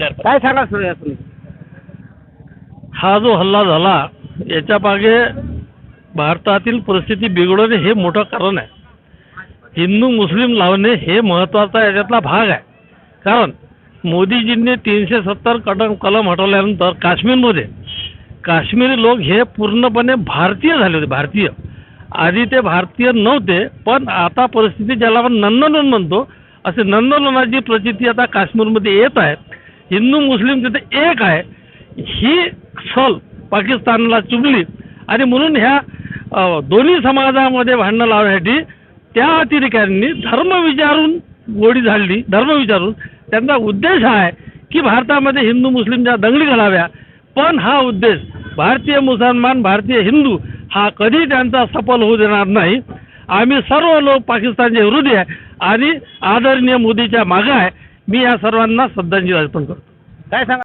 काय सांगा सर तुम्ही हा जो हल्ला झाला याच्या मागे भारतातील परिस्थिती बिघडवणे हे मोठं कारण आहे. हिंदू मुस्लिम लावणे हे महत्त्वाचा याच्यातला भाग आहे. कारण मोदीजींनी तीनशे सत्तर कलम कलम हटवल्यानंतर काश्मीरमध्ये काश्मीरी लोक हे पूर्णपणे भारतीय झाले होते भारतीय. आधी ते भारतीय नव्हते पण आता परिस्थिती ज्याला आपण नंदनवन म्हणतो असे नंदनवनाची प्रचिती आता काश्मीरमध्ये येत आहे. हिंदू मुस्लिम तिथे एक आहे. ही सल पाकिस्तानला चुकली आणि म्हणून ह्या दोन्ही समाजामध्ये भांडणं लावण्यासाठी त्या अतिरेक्यांनी धर्म विचारून गोडी झाडली. धर्म विचारून. त्यांचा उद्देश हा आहे की भारतामध्ये हिंदू मुस्लिमच्या दंगली घालाव्या पण हा उद्देश भारतीय मुसलमान भारतीय हिंदू हा कधी त्यांचा सफल होऊ देणार नाही. आम्ही सर्व लोक पाकिस्तानचे विरोधी आहे आणि आदरणीय मोदीच्या मागं आहे. मी या सर्वांना श्रद्धांजली अर्पण करतो. काय सांगा?